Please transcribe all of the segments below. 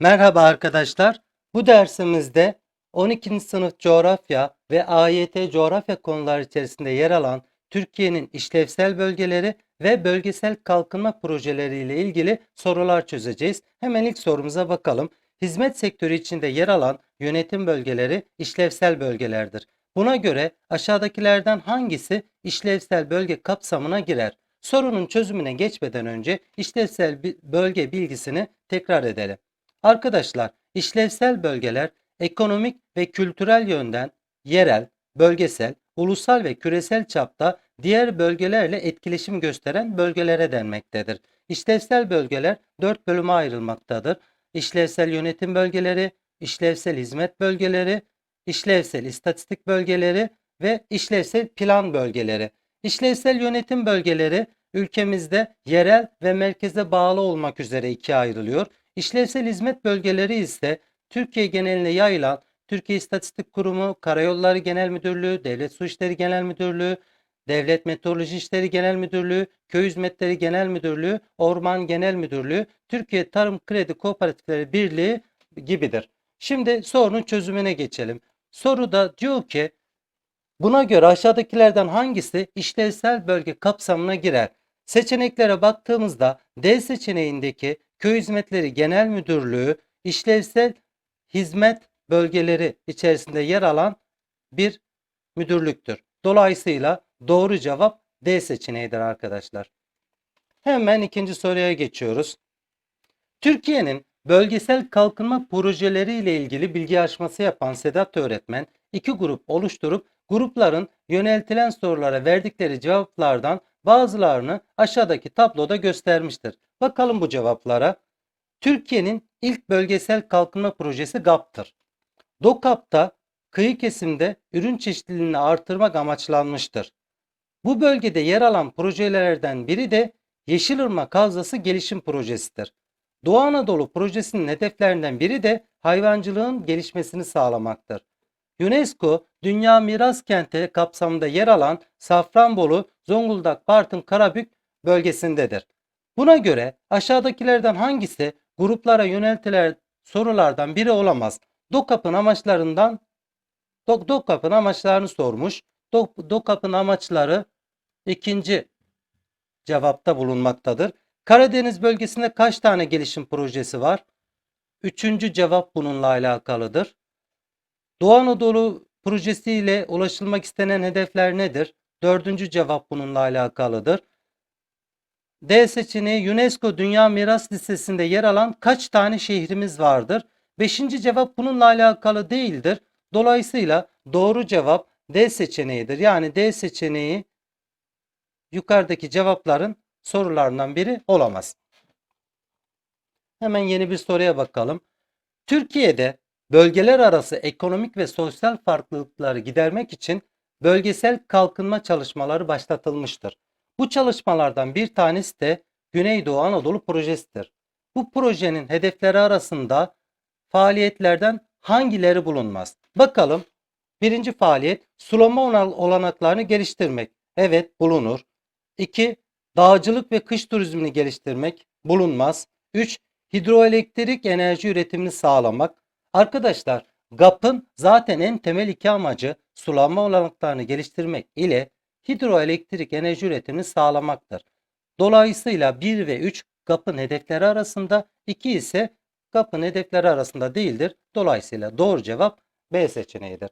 Merhaba arkadaşlar. Bu dersimizde 12. sınıf coğrafya ve AYT coğrafya konuları içerisinde yer alan Türkiye'nin işlevsel bölgeleri ve bölgesel kalkınma projeleriyle ilgili sorular çözeceğiz. Hemen ilk sorumuza bakalım. Hizmet sektörü içinde yer alan yönetim bölgeleri işlevsel bölgelerdir. Buna göre aşağıdakilerden hangisi işlevsel bölge kapsamına girer? Sorunun çözümüne geçmeden önce işlevsel bölge bilgisini tekrar edelim. Arkadaşlar, işlevsel bölgeler ekonomik ve kültürel yönden yerel, bölgesel, ulusal ve küresel çapta diğer bölgelerle etkileşim gösteren bölgelere denmektedir. İşlevsel bölgeler dört bölüme ayrılmaktadır. İşlevsel yönetim bölgeleri, işlevsel hizmet bölgeleri, işlevsel istatistik bölgeleri ve işlevsel plan bölgeleri. İşlevsel yönetim bölgeleri ülkemizde yerel ve merkeze bağlı olmak üzere ikiye ayrılıyor. İşlevsel hizmet bölgeleri ise Türkiye geneline yayılan Türkiye İstatistik Kurumu, Karayolları Genel Müdürlüğü, Devlet Su İşleri Genel Müdürlüğü, Devlet Meteoroloji İşleri Genel Müdürlüğü, Köy Hizmetleri Genel Müdürlüğü, Orman Genel Müdürlüğü, Türkiye Tarım Kredi Kooperatifleri Birliği gibidir. Şimdi sorunun çözümüne geçelim. Soruda diyor ki buna göre aşağıdakilerden hangisi işlevsel bölge kapsamına girer? Seçeneklere baktığımızda D seçeneğindeki Köy Hizmetleri Genel Müdürlüğü işlevsel hizmet bölgeleri içerisinde yer alan bir müdürlüktür. Dolayısıyla doğru cevap D seçeneğidir arkadaşlar. Hemen ikinci soruya geçiyoruz. Türkiye'nin bölgesel kalkınma projeleri ile ilgili bilgi yarışması yapan Sedat öğretmen iki grup oluşturup grupların yöneltilen sorulara verdikleri cevaplardan bazılarını aşağıdaki tabloda göstermiştir. Bakalım bu cevaplara. Türkiye'nin ilk bölgesel kalkınma projesi GAP'tır. DOKAP'ta kıyı kesimde ürün çeşitliliğini artırmak amaçlanmıştır. Bu bölgede yer alan projelerden biri de Yeşilırmak Havzası Gelişim Projesi'dir. Doğu Anadolu projesinin hedeflerinden biri de hayvancılığın gelişmesini sağlamaktır. UNESCO Dünya Miras Kenti kapsamında yer alan Safranbolu, Zonguldak, Bartın, Karabük bölgesindedir. Buna göre aşağıdakilerden hangisi gruplara yöneltilen sorulardan biri olamaz? DOKAP'ın amaçlarından Dok DOKAP'ın amaçlarını sormuş. Dok DOKAP'ın amaçları ikinci cevapta bulunmaktadır. Karadeniz bölgesinde kaç tane gelişim projesi var? Üçüncü cevap bununla alakalıdır. Doğu Anadolu projesiyle ulaşılmak istenen hedefler nedir? Dördüncü cevap bununla alakalıdır. D seçeneği UNESCO Dünya Miras Listesi'nde yer alan kaç tane şehrimiz vardır? Beşinci cevap bununla alakalı değildir. Dolayısıyla doğru cevap D seçeneğidir. Yani D seçeneği yukarıdaki cevapların sorularından biri olamaz. Hemen yeni bir soruya bakalım. Türkiye'de bölgeler arası ekonomik ve sosyal farklılıkları gidermek için bölgesel kalkınma çalışmaları başlatılmıştır. Bu çalışmalardan bir tanesi de Güneydoğu Anadolu projesidir. Bu projenin hedefleri arasında faaliyetlerden hangileri bulunmaz? Bakalım. Birinci faaliyet sulama olanaklarını geliştirmek. Evet bulunur. 2. Dağcılık ve kış turizmini geliştirmek bulunmaz. 3. Hidroelektrik enerji üretimini sağlamak. Arkadaşlar GAP'ın zaten en temel iki amacı sulama olanaklarını geliştirmek ile hidroelektrik enerji üretimini sağlamaktır. Dolayısıyla 1 ve 3 GAP'ın hedefleri arasında, 2 ise GAP'ın hedefleri arasında değildir. Dolayısıyla doğru cevap B seçeneğidir.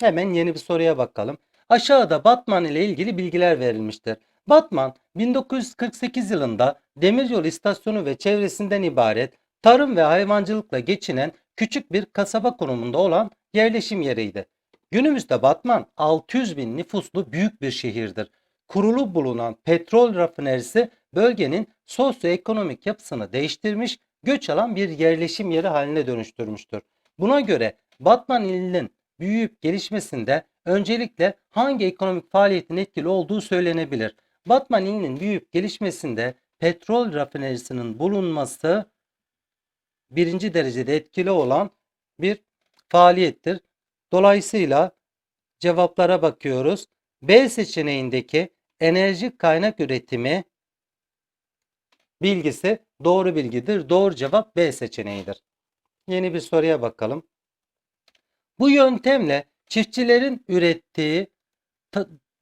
Hemen yeni bir soruya bakalım. Aşağıda Batman ile ilgili bilgiler verilmiştir. Batman 1948 yılında demiryolu istasyonu ve çevresinden ibaret tarım ve hayvancılıkla geçinen küçük bir kasaba konumunda olan yerleşim yeriydi. Günümüzde Batman 600 bin nüfuslu büyük bir şehirdir. Kurulu bulunan petrol rafinerisi bölgenin sosyoekonomik yapısını değiştirmiş, göç alan bir yerleşim yeri haline dönüştürmüştür. Buna göre Batman ilinin büyüyüp gelişmesinde öncelikle hangi ekonomik faaliyetin etkili olduğu söylenebilir. Batman ilinin büyüyüp gelişmesinde petrol rafinerisinin bulunması birinci derecede etkili olan bir faaliyettir. Dolayısıyla cevaplara bakıyoruz. B seçeneğindeki enerji kaynak üretimi bilgisi doğru bilgidir. Doğru cevap B seçeneğidir. Yeni bir soruya bakalım. Bu yöntemle çiftçilerin ürettiği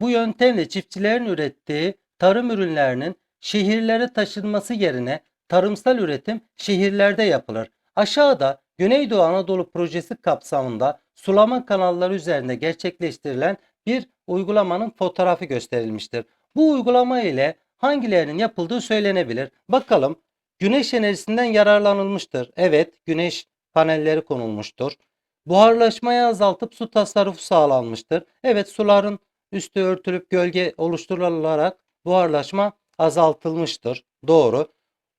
bu yöntemle çiftçilerin ürettiği tarım ürünlerinin şehirlere taşınması yerine tarımsal üretim şehirlerde yapılır. Aşağıda Güneydoğu Anadolu projesi kapsamında sulama kanalları üzerinde gerçekleştirilen bir uygulamanın fotoğrafı gösterilmiştir. Bu uygulama ile hangilerinin yapıldığı söylenebilir. Bakalım güneş enerjisinden yararlanılmıştır. Evet güneş panelleri konulmuştur. Buharlaşmayı azaltıp su tasarrufu sağlanmıştır. Evet suların üstü örtülüp gölge oluşturularak buharlaşma azaltılmıştır. Doğru.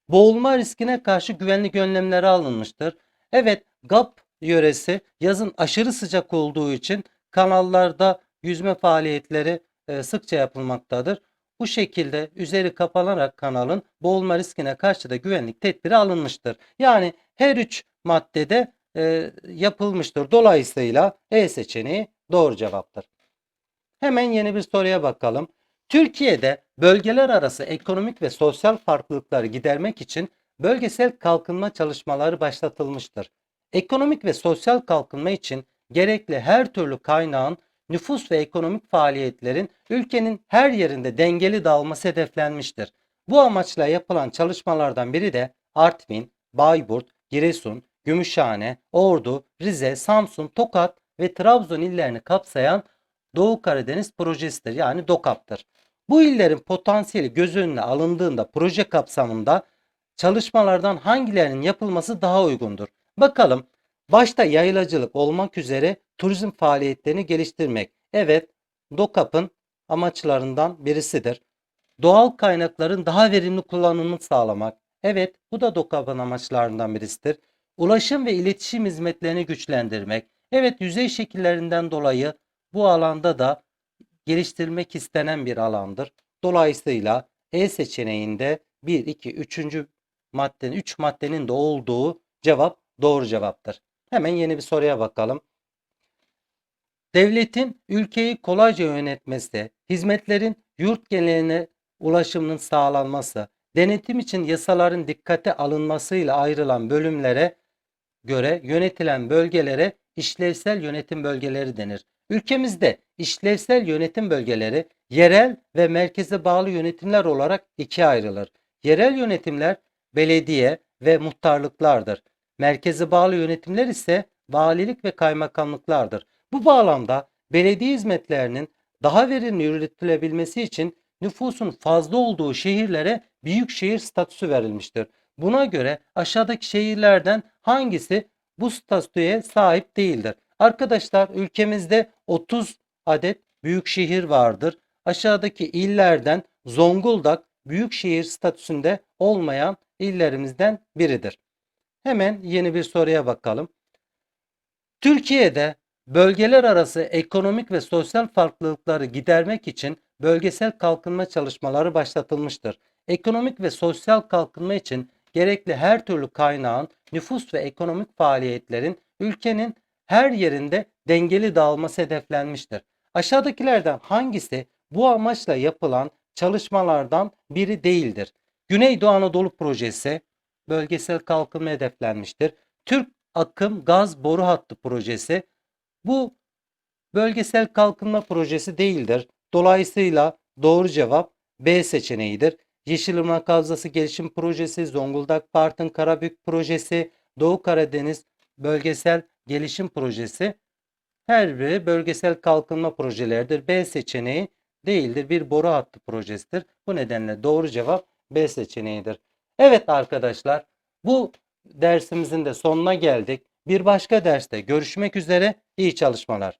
Boğulma riskine karşı güvenlik önlemleri alınmıştır. Evet, GAP yöresi yazın aşırı sıcak olduğu için kanallarda yüzme faaliyetleri e, sıkça yapılmaktadır. Bu şekilde üzeri kapanarak kanalın boğulma riskine karşı da güvenlik tedbiri alınmıştır. Yani her üç maddede e, yapılmıştır. Dolayısıyla E seçeneği doğru cevaptır. Hemen yeni bir soruya bakalım. Türkiye'de bölgeler arası ekonomik ve sosyal farklılıkları gidermek için bölgesel kalkınma çalışmaları başlatılmıştır. Ekonomik ve sosyal kalkınma için gerekli her türlü kaynağın nüfus ve ekonomik faaliyetlerin ülkenin her yerinde dengeli dağılması hedeflenmiştir. Bu amaçla yapılan çalışmalardan biri de Artvin, Bayburt, Giresun, Gümüşhane, Ordu, Rize, Samsun, Tokat ve Trabzon illerini kapsayan Doğu Karadeniz projesidir. Yani DOKAP'tır. Bu illerin potansiyeli göz önüne alındığında proje kapsamında çalışmalardan hangilerinin yapılması daha uygundur? Bakalım başta yayılacılık olmak üzere turizm faaliyetlerini geliştirmek. Evet DOKAP'ın amaçlarından birisidir. Doğal kaynakların daha verimli kullanımını sağlamak. Evet bu da DOKAP'ın amaçlarından birisidir. Ulaşım ve iletişim hizmetlerini güçlendirmek. Evet yüzey şekillerinden dolayı bu alanda da geliştirmek istenen bir alandır. Dolayısıyla E seçeneğinde 1, 2, 3. maddenin 3 maddenin de olduğu cevap doğru cevaptır. Hemen yeni bir soruya bakalım. Devletin ülkeyi kolayca yönetmesi, hizmetlerin yurt geneline ulaşımının sağlanması, denetim için yasaların dikkate alınmasıyla ayrılan bölümlere göre yönetilen bölgelere işlevsel yönetim bölgeleri denir. Ülkemizde işlevsel yönetim bölgeleri yerel ve merkeze bağlı yönetimler olarak ikiye ayrılır. Yerel yönetimler belediye ve muhtarlıklardır. Merkeze bağlı yönetimler ise valilik ve kaymakamlıklardır. Bu bağlamda belediye hizmetlerinin daha verimli yürütülebilmesi için nüfusun fazla olduğu şehirlere büyükşehir statüsü verilmiştir. Buna göre aşağıdaki şehirlerden hangisi bu statüye sahip değildir? Arkadaşlar ülkemizde 30 adet büyük şehir vardır. Aşağıdaki illerden Zonguldak büyük şehir statüsünde olmayan illerimizden biridir. Hemen yeni bir soruya bakalım. Türkiye'de bölgeler arası ekonomik ve sosyal farklılıkları gidermek için bölgesel kalkınma çalışmaları başlatılmıştır. Ekonomik ve sosyal kalkınma için gerekli her türlü kaynağın nüfus ve ekonomik faaliyetlerin ülkenin her yerinde dengeli dağılması hedeflenmiştir. Aşağıdakilerden hangisi bu amaçla yapılan çalışmalardan biri değildir? Güneydoğu Anadolu Projesi bölgesel kalkınma hedeflenmiştir. Türk Akım Gaz Boru Hattı Projesi bu bölgesel kalkınma projesi değildir. Dolayısıyla doğru cevap B seçeneğidir. Yeşilırmak Havzası Gelişim Projesi, Zonguldak Bartın Karabük Projesi, Doğu Karadeniz Bölgesel Gelişim Projesi her biri bölgesel kalkınma projeleridir. B seçeneği değildir. Bir boru hattı projesidir. Bu nedenle doğru cevap B seçeneğidir. Evet arkadaşlar bu dersimizin de sonuna geldik. Bir başka derste görüşmek üzere. İyi çalışmalar.